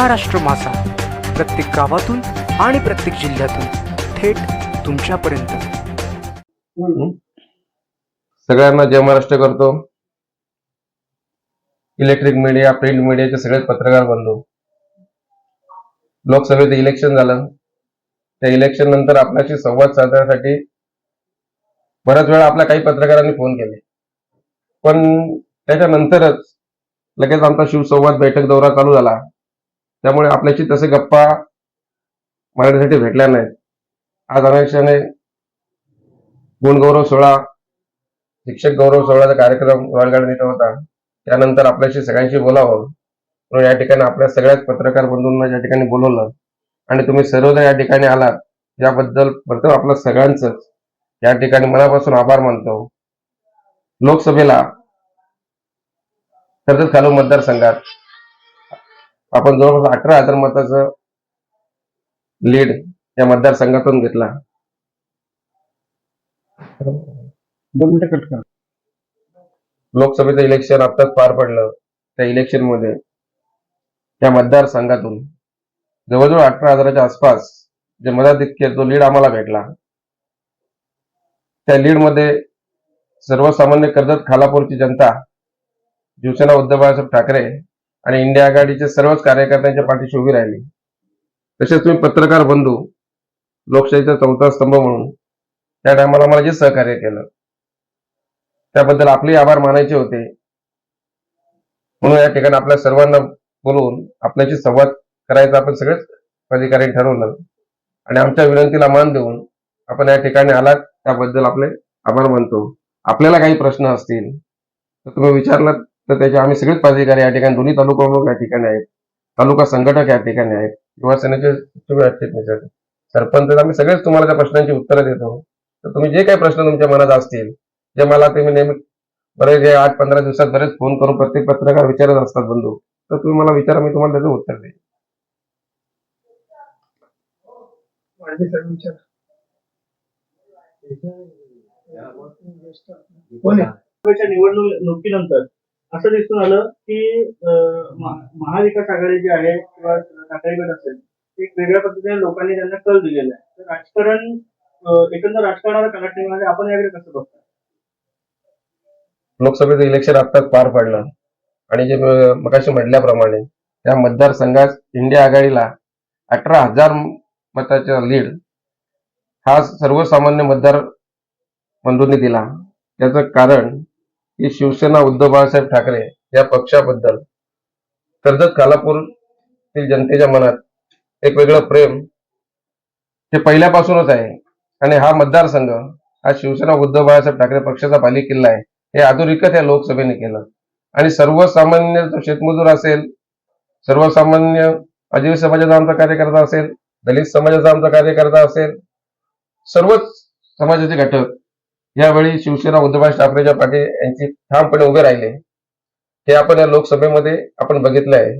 महाराष्ट्र मासा. प्रत्येक गावातून आणि प्रत्येक जिल्ह्यातून थेट तुमच्यापर्यंत. सगळ्यांना जय महाराष्ट्र करतो. इलेक्ट्रिक मीडिया प्रिंट मीडियाचे सगळेच पत्रकार बंधू. लोकसभेचं इलेक्शन झालं. त्या इलेक्शन नंतर आपल्याशी संवाद साधण्यासाठी बऱ्याच वेळा आपल्या काही पत्रकारांनी फोन केले. पण त्याच्यानंतरच लगेच आमचा शिवसंवाद बैठक दौरा चालू झाला. त्यामुळे आपल्याशी तसे गप्पा मराठीसाठी भेटल्या नाहीत. आज अनेक्षाने गुणगौरव सोहळा शिक्षक गौरव सोहळ्याचा कार्यक्रम रॉयल गार्डन इथं होता. त्यानंतर आपल्याशी सगळ्यांशी बोलावं म्हणून या ठिकाणी आपल्या सगळ्याच पत्रकार बंधूंना या ठिकाणी बोलवलं आणि तुम्ही सर्वजण या ठिकाणी आलात याबद्दल प्रथम आपलं सगळ्यांच या ठिकाणी मनापासून आभार मानतो. लोकसभेला कर्जत खालू मतदारसंघात आपण जवळपास अठरा हजार मताचं लीड या मतदारसंघातून घेतला. दोन मिनिटं कट करा. लोकसभेचं इलेक्शन आत्ताच पार पडलं. त्या इलेक्शनमध्ये त्या मतदारसंघातून जवळजवळ अठरा हजाराच्या आसपास जे मताधिक्य जो लीड आम्हाला भेटला. त्या लीडमध्ये सर्वसामान्य कर्जत खालापूरची जनता शिवसेना उद्धव बाळासाहेब ठाकरे आणि इंडिया आघाडीचे सर्वच कार्यकर्त्यांच्या पाठीशी उभी राहिली. तसेच तुम्ही पत्रकार बंधू लोकशाहीचा चौथा स्तंभ म्हणून त्या टायमाला मला जे सहकार्य केलं त्याबद्दल आपले आभार मानायचे होते. म्हणून या ठिकाणी आपल्या सर्वांना बोलवून आपल्याशी संवाद करायचा आपण सगळेच अधिकारी ठरवलं. आणि आमच्या विनंतीला मान देऊन आपण या ठिकाणी आलात त्याबद्दल आपले आभार मानतो. आपल्याला काही प्रश्न असतील तर तुम्ही विचारलात तर त्याचे आम्ही सगळेच पदाधिकारी या ठिकाणी दोन्ही तालुका प्रमुख या ठिकाणी आहेत. तालुका संघटक या ठिकाणी आहेत. युवासेनेचे सचिव या ठिकाणी आहेत. सरपंच आम्ही सगळेच तुम्हाला त्या प्रश्नांची उत्तरं देतो. तर तुम्ही जे काही प्रश्न तुमच्या मनात असतील जे मला तुम्ही नेहमी बरेच जे आठ पंधरा दिवसात बरेच फोन करून प्रत्येक पत्रकार विचारत असतात बंधू तर तुम्ही मला विचारा मी तुम्हाला त्याचं उत्तर देईन. निवडणुकीनंतर असं दिसून आलं की महाविकास आघाडी जी आहे किंवा ठाकरे गट असेल एक वेगळ्या पद्धतीने लोकांनी त्यांना कल दिलेला आहे. तर राजकारण एकंदर राजकारणाला कनेक्टिंग आपण याकडे कसं बघतो? लोकसभेचं इलेक्शन आत्ताच पार पडलं. आणि जे म- मगाशी म्हटल्याप्रमाणे त्या मतदारसंघात इंडिया आघाडीला अठरा हजार मताचा लीड हा सर्वसामान्य मतदार बंधूंनी दिला. त्याचं कारण की शिवसेना उद्धव बाळासाहेब ठाकरे या पक्षाबद्दल कर्जत कालापूरतील जनतेच्या मनात एक वेगळं प्रेम हे पहिल्यापासूनच आहे. आणि हा मतदारसंघ हा शिवसेना उद्धव बाळासाहेब ठाकरे पक्षाचा पाली किल्ला आहे. हे आधुनिकच या लोकसभेने केलं. आणि सर्वसामान्य जो शेतमजूर असेल सर्वसामान्य आदिवासी समाजाचा आमचा कार्यकर्ता असेल दलित समाजाचा आमचा कार्यकर्ता असेल सर्वच समाजाचे घटक यावेळी शिवसेना उद्धवभाई ठाकरेच्या पाठी यांची ठामपणे उभे राहिले. हे आपण या लोकसभेमध्ये आपण बघितलं आहे.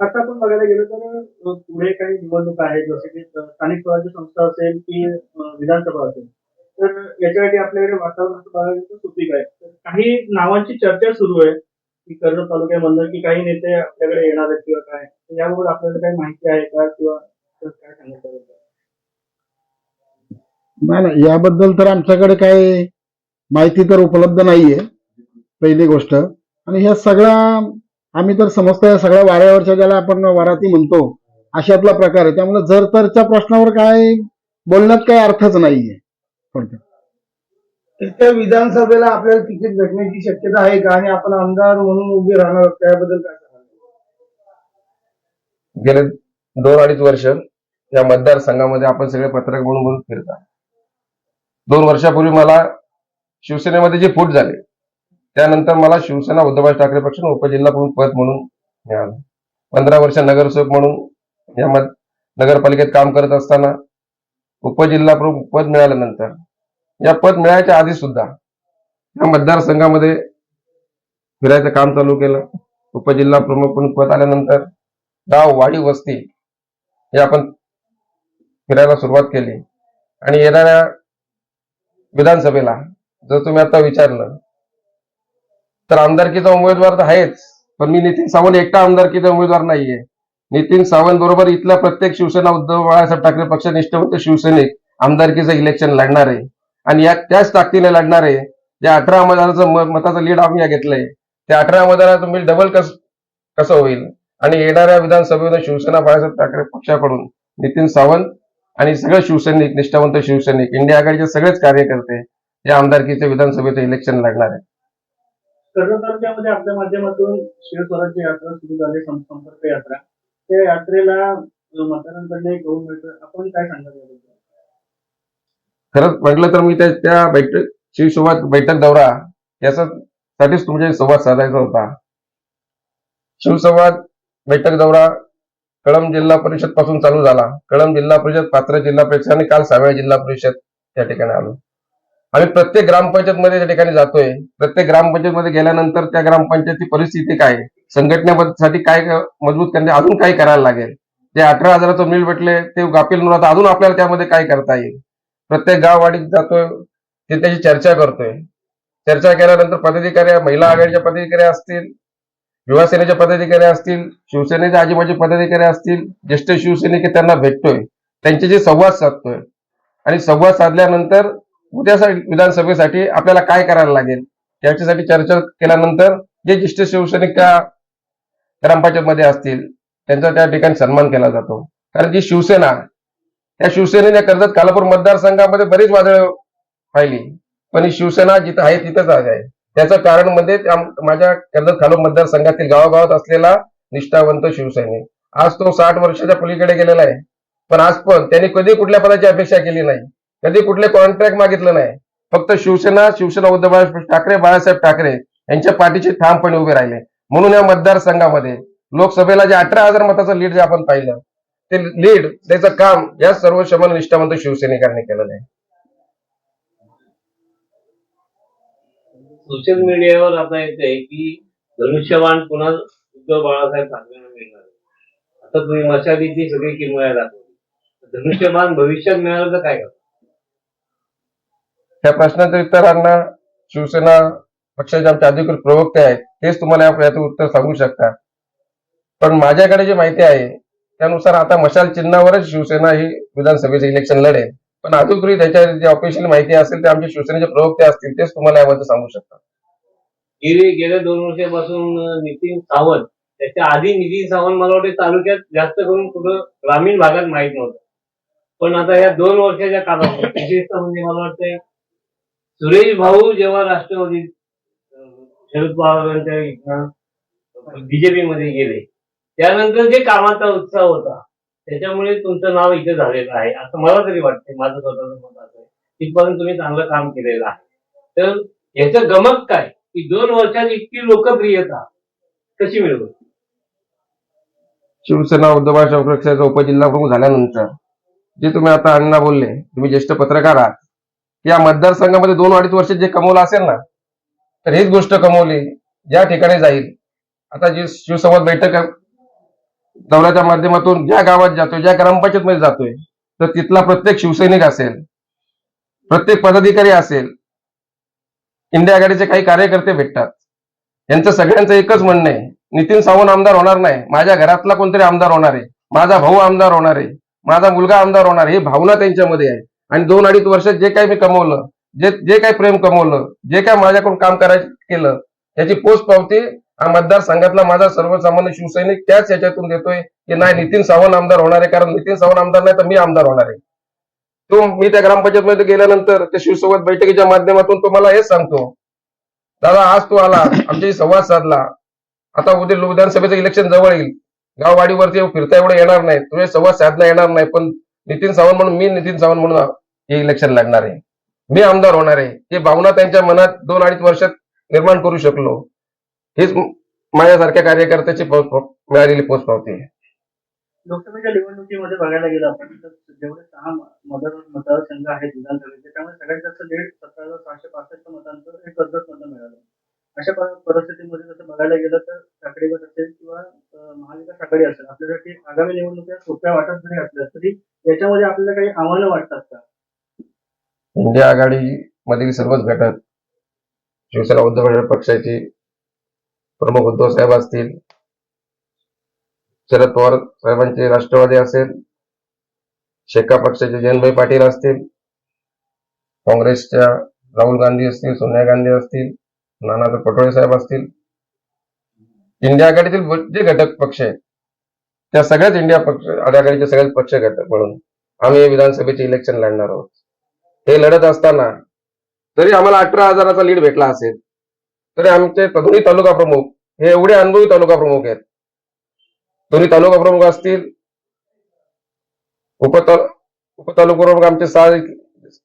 आता आपण बघायला गेलो तर पुढे काही निवडणूक आहेत जसे की स्थानिक स्वराज्य संस्था असेल की विधानसभा असेल. तर याच्यासाठी आपल्याकडे वातावरण बघायला गेलं तर सुपीक आहे. तर काही नावांची चर्चा सुरू आहे की कर्जत तालुक्यामधलं की काही नेते आपल्याकडे येणार आहेत किंवा काय. तर याबाबत आपल्याला काही माहिती आहे का किंवा काय सांगितलं नाही नाही याबद्दल तर आमच्याकडे काही माहिती तर उपलब्ध नाहीये पहिली गोष्ट. आणि ह्या सगळ्या आम्ही तर समजतो या सगळ्या वाऱ्यावरच्या ज्याला आपण वराती म्हणतो अशातला प्रकार आहे. त्यामुळे जर तरच्या प्रश्नावर काय बोलण्यात काही अर्थच नाहीये. थोडक्यात त्या विधानसभेला आपल्याला तिकीट भेटण्याची शक्यता आहे का? आणि आपण आमदार म्हणून उभे राहणार आहोत त्याबद्दल काय सांगाल? गेले दोन अडीच वर्ष या मतदारसंघामध्ये आपण सगळे पत्रक म्हणून म्हणून फिरता दोन वर्षापूर्वी मला शिवसेनेमध्ये जे फूट झाले त्यानंतर मला शिवसेना उद्धवराज ठाकरे पक्ष उपजिल्हा प्रमुख पद म्हणून मिळालं. पंधरा वर्ष नगरसेवक म्हणून या नगरपालिकेत काम करत असताना उपजिल्हा प्रमुख पद मिळाल्यानंतर या पद मिळायच्या आधी सुद्धा या मतदारसंघामध्ये फिरायचं काम चालू केलं. उपजिल्हा प्रमुख म्हणून पद आल्यानंतर गाव वाडी वस्ती हे आपण फिरायला सुरुवात केली. आणि येणाऱ्या विधानसभेला जर तुम्ही आता विचारलं तर आमदारकीचा उमेदवार तर आहेच पण मी नितीन सावंत एकटा आमदारकीचा उमेदवार नाहीये. नितीन सावंत बरोबर इथल्या प्रत्येक शिवसेना उद्धव बाळासाहेब ठाकरे पक्ष निष्ठवंत शिवसैनिक आमदारकीचं इलेक्शन लढणार आहे आणि या त्याच ताकदीने लढणार आहे ज्या अठरा मतदाराचं म- मताचं लीड आम्ही घेतलंय. त्या अठरा मतदाराचं मी डबल कस कसं होईल? आणि येणाऱ्या विधानसभेमध्ये शिवसेना बाळासाहेब ठाकरे पक्षाकडून नितीन सावंत आणि सगळे शिवसैनिक निष्ठावंत शिवसैनिक इंडिया आघाडीचे सगळेच कार्यकर्ते या आमदारकीचे विधानसभेचं इलेक्शन लढणार आहे. कर्जत तालुक्यामध्ये आपल्या माध्यमातून शिवस्वराज्य यात्रा सुरू झाली संपर्क यात्रा. त्या यात्रेला मतदारांकडे घेऊन मिळतं आपण काय सांगाल? खरंच म्हटलं तर मी त्या त्या बैठक शिवसंवाद बैठक दौरा यासाठीच तुमच्याशी संवाद साधायचा होता. शिवसंवाद बैठक दौरा कळंब जिल्हा परिषदपासून चालू झाला. कळंब जिल्हा परिषद पात्र जिल्हा परिषद आणि काल सावेळा जिल्हा परिषद त्या ठिकाणी आलो. आम्ही प्रत्येक ग्रामपंचायत मध्ये त्या ठिकाणी जातोय. प्रत्येक ग्रामपंचायत मध्ये गेल्यानंतर त्या ग्रामपंचायतची परिस्थिती काय? संघटनेसाठी काय मजबूत करणे अजून काय करायला लागेल? जे अठरा हजाराचं मिल भेटले ते गापील न अजून आपल्याला त्यामध्ये काय करता येईल? प्रत्येक गाववाडीत जातोय ते त्याची चर्चा करतोय. चर्चा केल्यानंतर पदाधिकारी महिला आघाडीच्या पदाधिकारी असतील युवासेनेचे पदाधिकारी असतील शिवसेनेचे आजीबाजी पदाधिकारी असतील ज्येष्ठ शिवसैनिक त्यांना भेटतोय त्यांच्याशी संवाद साधतोय. आणि संवाद साधल्यानंतर उद्या विधानसभेसाठी आपल्याला काय करायला लागेल याच्यासाठी चर्चा केल्यानंतर जे ज्येष्ठ शिवसैनिक त्या ग्रामपंचायतमध्ये असतील त्यांचा त्या ठिकाणी सन्मान केला जातो. कारण जी शिवसेना त्या शिवसेनेने कर्जत कालापूर मतदारसंघामध्ये बरीच वादळ पाहिली. पण ही शिवसेना जिथं आहे तिथंच आज आहे. त्याचं कारण म्हणजे माझ्या कर्जत खालूर मतदारसंघातील गावागावात असलेला निष्ठावंत शिवसैनिक. आज तो साठ वर्षाच्या पलीकडे गेलेला आहे. पण आज पण त्यांनी कधी कुठल्या पदाची अपेक्षा केली नाही. कधी कुठले कॉन्ट्रॅक्ट मागितलं नाही. फक्त शिवसेना शिवसेना उद्धव ठाकरे बाळासाहेब ठाकरे यांच्या पाठीशी ठामपणे उभे राहिले. म्हणून या मतदारसंघामध्ये लोकसभेला जे अठरा हजार मताचं लीड जे आपण पाहिलं ते लीड त्याचं काम या सर्व शमन निष्ठावंत शिवसैनिकांनी केलेलं आहे. सोशल मीडियावर आता येते की धनुष्यवान पुन्हा उद्धव बाळासाहेब ठाकरेंना मिळणार आता तुम्ही मशालीची सगळी किमया दाखवली. धनुष्यबाण भविष्यात मिळालं तर काय करणार? त्या प्रश्नाचं उत्तर अण्णा शिवसेना पक्षाचे आमचे अधिकृत प्रवक्ते आहेत. तेच तुम्हाला या याचं उत्तर सांगू शकतात. पण माझ्याकडे जी माहिती आहे त्यानुसार आता मशाल चिन्हावरच शिवसेना ही विधानसभेचे इलेक्शन लढेल. पण अधिकृत त्याच्या जे ऑफिशियल माहिती असेल ते आमचे शिवसेनेचे प्रवक्ते असतील तेच तुम्हाला याबद्दल सांगू शकतात. गेले गेल्या दोन वर्षापासून नितीन सावंत त्याच्या आधी नितीन सावंत मला वाटते तालुक्यात जास्त करून कुठं ग्रामीण भागात माहीत नव्हतं. पण आता या दोन वर्षाच्या काळात विशेषतः म्हणजे मला वाटतंय सुरेश भाऊ जेव्हा राष्ट्रवादी शरद पवारांच्या इथनं बीजेपी मध्ये गेले त्यानंतर जे कामाचा उत्साह होता त्याच्यामुळे तुमचं नाव इथे झालेलं आहे. असं मला तरी वाटते माझं स्वतःचं मत असं आहे. तिथपासून तुम्ही चांगलं काम केलेलं आहे. तर याचं गमक काय? की दोन वर्षात इतकी लोकप्रियता कशी मिळवली? शिवसेना उद्धव बाळासाहेब पक्षाचा उपजिल्हा प्रमुख झाल्यानंतर जे तुम्ही आता अण्णा बोलले तुम्ही ज्येष्ठ पत्रकार आहात या मतदारसंघामध्ये दोन अडीच वर्ष जे कमवलं असेल ना तर हीच गोष्ट कमवली ज्या ठिकाणी जाईल. आता जी शिवसंवाद बैठक दौऱ्याच्या माध्यमातून ज्या गावात जातोय ज्या ग्रामपंचायत मध्ये जातोय तर तिथला प्रत्येक शिवसैनिक असेल प्रत्येक पदाधिकारी असेल इंडिया आघाडीचे काही कार्यकर्ते भेटतात. यांचं सगळ्यांचं एकच म्हणणं आहे नितीन सावंत आमदार होणार नाही माझ्या घरातला कोणतरी आमदार होणार आहे माझा भाऊ आमदार होणार आहे माझा मुलगा आमदार होणार आहे ही भावना त्यांच्यामध्ये आहे. आणि दोन अडीच वर्षात जे काही मी कमवलं जे जे काही प्रेम कमवलं जे काय माझ्याकडून काम करायचं केलं त्याची पोच पावती हा मतदारसंघातला माझा सर्वसामान्य शिवसैनिक त्याच याच्यातून देतोय की नाही नितीन सावंत आमदार होणार आहे. कारण नितीन सावंत आमदार नाही तर मी आमदार होणार आहे. तो मी त्या ग्रामपंचायत मध्ये गेल्यानंतर त्या शिवसोबत बैठकीच्या माध्यमातून तो मला हेच सांगतो. दादा आज तू आला आमच्याशी संवाद साधला. आता उद्या विधानसभेचं इलेक्शन जवळ येईल. गाववाडीवरती फिरता एवढं येणार नाही. तुझे संवाद साधला येणार नाही. पण नितीन सावंत म्हणून मी नितीन सावंत म्हणून हे इलेक्शन लढणार आहे. मी आमदार होणार आहे. ही भावना त्यांच्या मनात दोन अडीच वर्षात निर्माण करू शकलो. हेच माझ्यासारख्या कार्यकर्त्याची मिळालेली पोच पावती आहे. लोकसभेच्या निवडणुकीमध्ये बघायला गेलं आपण तर जेवढे सहा मतदार मतदारसंघ आहेत विधानसभेचे त्यामुळे सगळ्यात जास्त दीड सतरा हजार सहाशे पासष्ट मतांचं हे कर्जत मतं मिळालं. अशा परिस्थितीमध्ये जसं बघायला गेलं तर ठाकरे गट असेल किंवा महाविकास आघाडी असेल आपल्यासाठी आगामी निवडणुका सोप्या वाटत जरी असल्या तरी याच्यामध्ये आपल्याला काही आव्हानं वाटतात का? इंडिया आघाडी मधील सर्वच घटक शिवसेना उद्धव पक्षाची प्रमुख उद्धव साहेब असतील शरद पवार साहेबांचे राष्ट्रवादी असेल शेका पक्षाचे जयंतभाई पाटील असतील काँग्रेसच्या राहुल गांधी असतील सोनिया गांधी असतील नानासाहेब पटोळे साहेब असतील. इंडिया आघाडीतील जे घटक पक्ष आहेत त्या सगळ्याच इंडिया पक्ष आघाडीचे सगळ्याच पक्ष घटक म्हणून आम्ही विधानसभेचे इलेक्शन लढणार आहोत. हे लढत असताना जरी आम्हाला अठरा हजाराचा लीड भेटला असेल. तरी आमचे दोन्ही तालुका प्रमुख हे एवढे अनुभवी तालुका प्रमुख आहेत. दोन्ही तालुका प्रमुख असतील उपताल उपतालुका प्रमुख आमचे सहा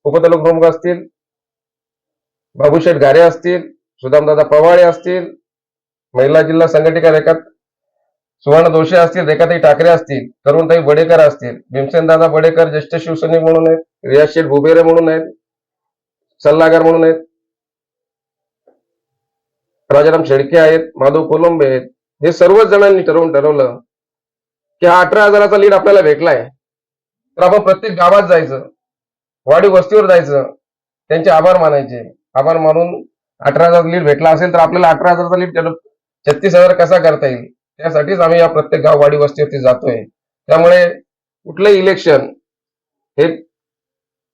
उपतालुका प्रमुख असतील बाबूशेठ गारे असतील सुदामदादा पवाळे असतील महिला जिल्हा संघटिका रेखात सुवर्ण दोषे असतील रेखाताई ठाकरे असतील तरुणताई बडेकर असतील भीमसेनदादा बडेकर ज्येष्ठ शिवसैनिक म्हणून आहेत रियाज शेठ म्हणून आहेत सल्लागार म्हणून आहेत राजाराम शेळके आहेत माधव कोलंबे आहेत हे सर्वच जणांनी ठरवून ठरवलं की हा अठरा हजाराचा लीड आपल्याला भेटलाय. तर आपण प्रत्येक गावात जायचं वाडी वस्तीवर जायचं त्यांचे आभार मानायचे. आभार मानून अठरा हजार लीड भेटला असेल तर आपल्याला अठरा हजाराचा लीड छत्तीस हजार कसा करता येईल? त्यासाठीच आम्ही या प्रत्येक गाव वाडी वस्तीवरती जातोय. त्यामुळे कुठलंही इलेक्शन हे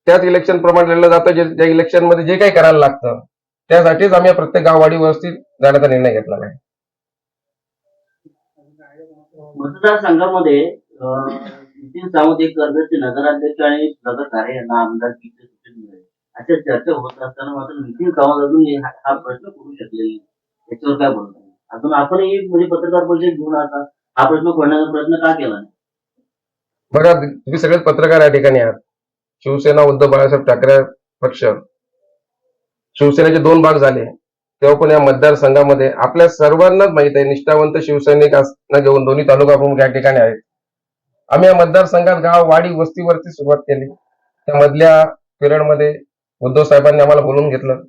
त्याच इलेक्शन प्रमाणे लढलं जातं जे ज्या इलेक्शनमध्ये जे काही करायला लागतं. त्यासाठीच आम्ही प्रत्येक गाव वाडी वस्तीत जाण्याचा निर्णय घेतला आहे मतदारसंघामध्ये नितीन सावंत एक कर्जतचे नगराध्यक्ष आणि नगर कार्य यांना आमदारकीचे सूचना मिळाली? अशा चर्चा होत असताना मात्र नितीन सावंत अजून हे- हा हा प्रश्न करू शकलेला नाही. याच्यावर काय बोलतो अजून आपणही म्हणजे पत्रकार परिषद घेऊन आता हा प्रश्न खोडण्याचा प्रयत्न का केला नाही? बघा तुम्ही सगळेच पत्रकार या ठिकाणी आहात. शिवसेना उद्धव बाळासाहेब ठाकरे पक्ष. शिवसेनेचे दोन भाग झाले. तेव्हा पण या मतदारसंघामध्ये आपल्या सर्वांनाच माहीत आहे निष्ठावंत शिवसैनिक घेऊन दोन्ही तालुका प्रमुख या ठिकाणी आहेत. आम्ही या मतदारसंघात गाव वाडी वस्तीवरती सुरुवात केली. त्या मधल्या पिरियडमध्ये उद्धव साहेबांनी आम्हाला बोलून घेतलं.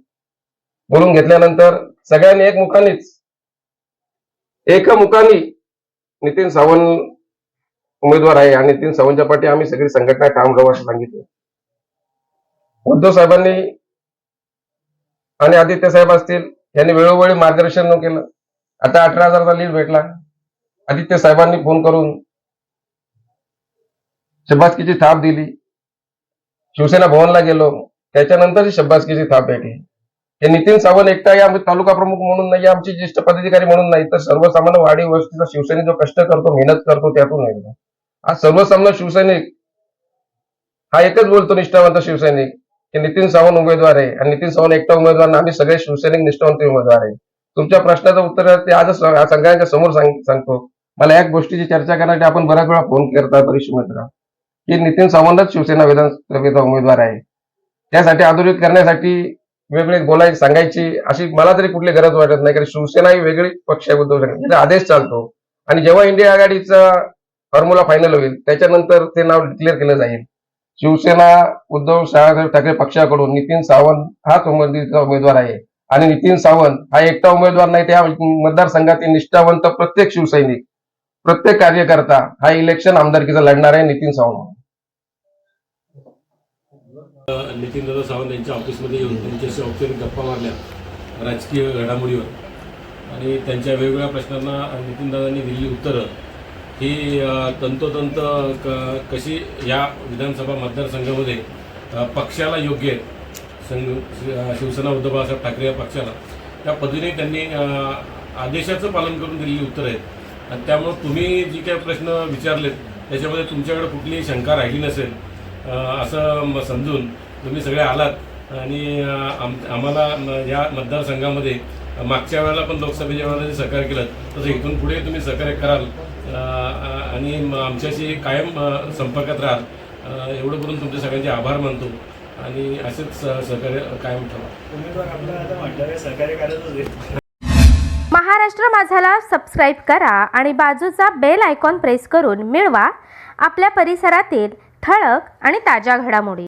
बोलून घेतल्यानंतर सगळ्यांनी एक मुखानीच एका मुखानी नितीन सावंत उमेदवार आहे आणि नितीन सावंतच्या पाठी आम्ही सगळी संघटना काम राहू असं सांगितलं. उद्धव साहेबांनी आणि आदित्य साहेब असतील यांनी वेळोवेळी मार्गदर्शन न केलं. आता अठरा हजारचा लीड भेटला. आदित्य साहेबांनी फोन करून शब्बासकीची थाप दिली. शिवसेना भवनला गेलो. त्याच्यानंतर शब्बासकीची थाप भेटली. हे नितीन सावंत एकटा या तालुका प्रमुख म्हणून नाही आमचे ज्येष्ठ पदाधिकारी म्हणून नाही तर सर्वसामान्य वाडी वस्तीचा शिवसैनिक जो कष्ट करतो मेहनत करतो त्यातून आहे आज सर्वसामान्य शिवसैनिक हा एकच बोलतो निष्ठावंत शिवसैनिक. की नितीन सावंत उमेदवार आहे. आणि नितीन सावंत एकटा उमेदवार आम्ही सगळे शिवसैनिक निष्ठावंत उमेदवार आहे. तुमच्या प्रश्नाचं उत्तर ते आजच सगळ्यांच्या समोर सांगतो. मला एक गोष्टीची चर्चा करण्यासाठी आपण बऱ्याच वेळा फोन करता परिषदेला की नितीन सावंतच शिवसेना विधानसभेचा उमेदवार आहे. त्यासाठी आधुनिक करण्यासाठी वेगळे बोलायची सांगायची अशी मला तरी कुठली गरज वाटत नाही कारण शिवसेना ही वेगळी पक्ष आहे उद्धव ठाकरे. आदेश चालतो. आणि जेव्हा इंडिया आघाडीचा फॉर्म्युला फायनल होईल त्याच्यानंतर ते नाव डिक्लेअर केलं जाईल. शिवसेना उद्धव शाळा ठाकरे पक्षाकडून नितीन सावंत हाच उमेदवारीचा उमेदवार आहे. आणि नितीन सावंत हा एकटा उमेदवार नाही त्या मतदारसंघातील निष्ठावंत प्रत्येक शिवसैनिक प्रत्येक कार्यकर्ता हा इलेक्शन आमदारकीचा लढणार आहे नितीन सावंत. नितीन दादा सावंत यांच्या ऑफिसमध्ये येऊन त्यांच्याशी औपचारिक गप्पा मारल्या राजकीय घडामोडीवर. आणि त्यांच्या वेगवेगळ्या प्रश्नांना नितीनदादांनी दिलेली उत्तरं ही तंतोतंत क कशी या विधानसभा मतदारसंघामध्ये पक्षाला योग्य आहेत. संघ शि- शिवसेना उद्धव बाळासाहेब ठाकरे या पक्षाला. त्या पद्धतीने त्यांनी आदेशाचं पालन करून दिलेली उत्तरं आहेत. आणि त्यामुळं तुम्ही जी काही प्रश्न विचारलेत त्याच्यामध्ये तुमच्याकडे कुठलीही शंका राहिली नसेल असं समजून तुम्ही सगळे आलात. आणि आम आम्हाला या मतदारसंघामध्ये मागच्या वेळेला पण लोकसभेच्या वेळेला जे सहकार्य केलं तसं इथून पुढे तुम्ही सहकार्य कराल. आणि आमच्याशी कायम संपर्कात राहाल अ, एवढं करून तुमचे सगळ्यांचे आभार मानतो. आणि असेच सहकार्य कायम ठेवा. महाराष्ट्र माझाला सबस्क्राईब करा आणि बाजूचा बेल आयकॉन प्रेस करून मिळवा. आपल्या परिसरातील ठळक आणि ताज्या घडामोडी.